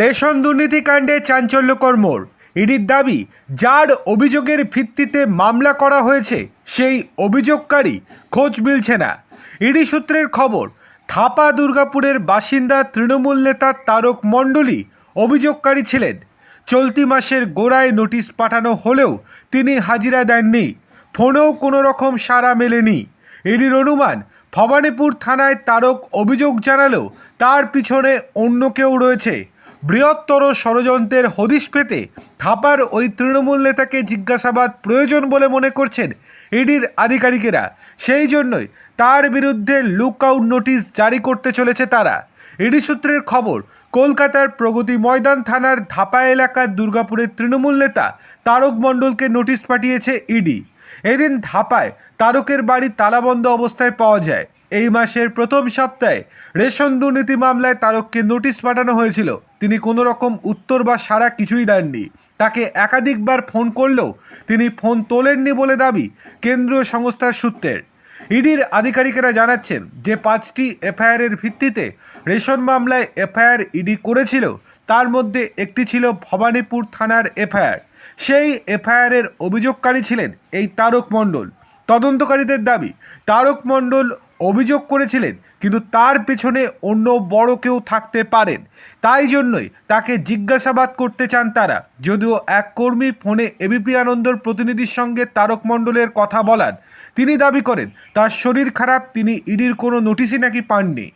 Ration দুর্নীতিকাণ্ডে চাঞ্চল্যকর মোড়। ইডির দাবি, যার অভিযোগের ভিত্তিতে মামলা করা হয়েছে, সেই অভিযোগকারী খোঁজ মিলছে না। ইডি সূত্রের খবর, থাপা দুর্গাপুরের বাসিন্দা তৃণমূল নেতা তারক মণ্ডলী অভিযোগকারী ছিলেন। চলতি মাসের গোড়ায় নোটিশ পাঠানো হলেও তিনি হাজিরা দেননি। ফোনেও কোনো রকম সাড়া মেলেনি। ইডির অনুমান, ভবানীপুর থানায় তারক অভিযোগ জানালেও তার পিছনে অন্য কেউ রয়েছে। বৃহত্তর ষড়যন্ত্রের হদিশ পেতে থাপার ওই তৃণমূল নেতাকে জিজ্ঞাসাবাদ প্রয়োজন বলে মনে করছেন ইডির আধিকারিকেরা। সেই জন্যই তার বিরুদ্ধে লুক আউট নোটিশ জারি করতে চলেছে তারা। ইডি সূত্রের খবর, কলকাতার প্রগতি ময়দান থানার ধাপা এলাকার দুর্গাপুরের তৃণমূল নেতা তারক মণ্ডলকে নোটিশ পাঠিয়েছে ইডি। এদিন ধাপায় তারকের বাড়ি তালাবন্ধ অবস্থায় পাওয়া যায়। এই মাসের প্রথম সপ্তাহে রেশন দুর্নীতি মামলায় তারককে নোটিশ পাঠানো হয়েছিল। তিনি কোনো রকম উত্তর বা সারা কিছুই দেননি। তাকে একাধিকবার ফোন করলেও তিনি ফোন তোলেননি বলে দাবি কেন্দ্রীয় সংস্থার সূত্রের। ইডির আধিকারিকেরা জানাচ্ছেন, যে পাঁচটি এফআইআরের ভিত্তিতে রেশন মামলায় এফআইআর ইডি করেছিল, তার মধ্যে একটি ছিল ভবানীপুর থানার এফআইআর। সেই এফআইআরের অভিযোগকারী ছিলেন এই তারক মণ্ডল। তদন্তকারীদের দাবি, তারক মণ্ডল অভিযোগ করেছিলেন, কিন্তু তার পেছনে অন্য বড় কেউ থাকতে পারেন। তাই জন্যই তাকে জিজ্ঞাসাবাদ করতে চান তারা। যদিও এক কর্মী ফোনে এবিপি আনন্দর প্রতিনিধির সঙ্গে তারক মণ্ডলের কথা বলান তিনি দাবি করেন, তার শরীর খারাপ, তিনি ইডির কোনো নোটিশই নাকি পাননি।